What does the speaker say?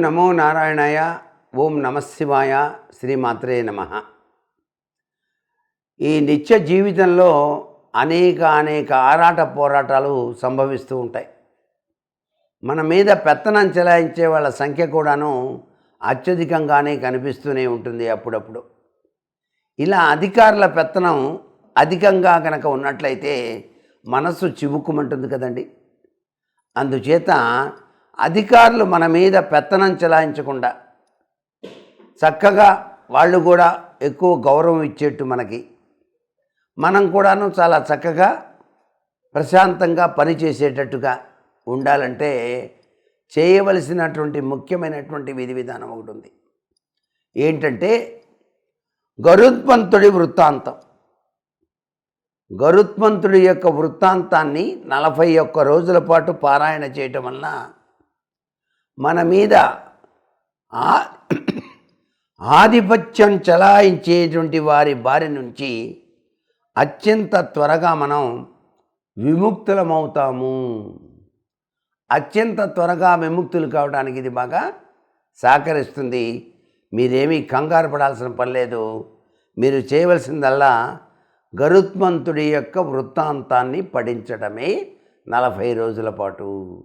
నమో నారాయణాయ ఓం నమశివాయ శ్రీమాత్రే నమ. ఈ నిత్య జీవితంలో అనేక అనేక ఆరాట పోరాటాలు సంభవిస్తూ ఉంటాయి. మన మీద పెత్తనం చెలాయించే వాళ్ళ సంఖ్య కూడాను అత్యధికంగానే కనిపిస్తూనే ఉంటుంది అప్పుడప్పుడు. ఇలా అధికారుల పెత్తనం అధికంగా కనుక ఉన్నట్లయితే మనస్సు చివుక్కుమంటుంది కదండి. అందుచేత అధికారులు మన మీద పెత్తనం చెలాయించకుండా చక్కగా వాళ్ళు కూడా ఎక్కువ గౌరవం ఇచ్చేట్టు మనకి. మనం కూడాను చాలా చక్కగా ప్రశాంతంగా పనిచేసేటట్టుగా ఉండాలంటే చేయవలసినటువంటి ముఖ్యమైనటువంటి విధి విధానం ఒకటి ఉంది. ఏంటంటే గరుత్మంతుడి వృత్తాంతం. గరుత్మంతుడి యొక్క వృత్తాంతాన్ని నలభై ఒక్క రోజుల పాటు పారాయణ చేయటం వలన మన మీద ఆ- ఆధిపత్యం చలాయించేటువంటి వారి బారి నుంచి అత్యంత త్వరగా మనం విముక్తులమవుతాము. అత్యంత త్వరగా విముక్తులు కావడానికి ఇది బాగా సహకరిస్తుంది. మీరేమీ కంగారు పడాల్సిన పని లేదు. మీరు చేయవలసిందల్లా గరుత్మంతుడి యొక్క వృత్తాంతాన్ని పఠించడమే నలభై రోజుల పాటు.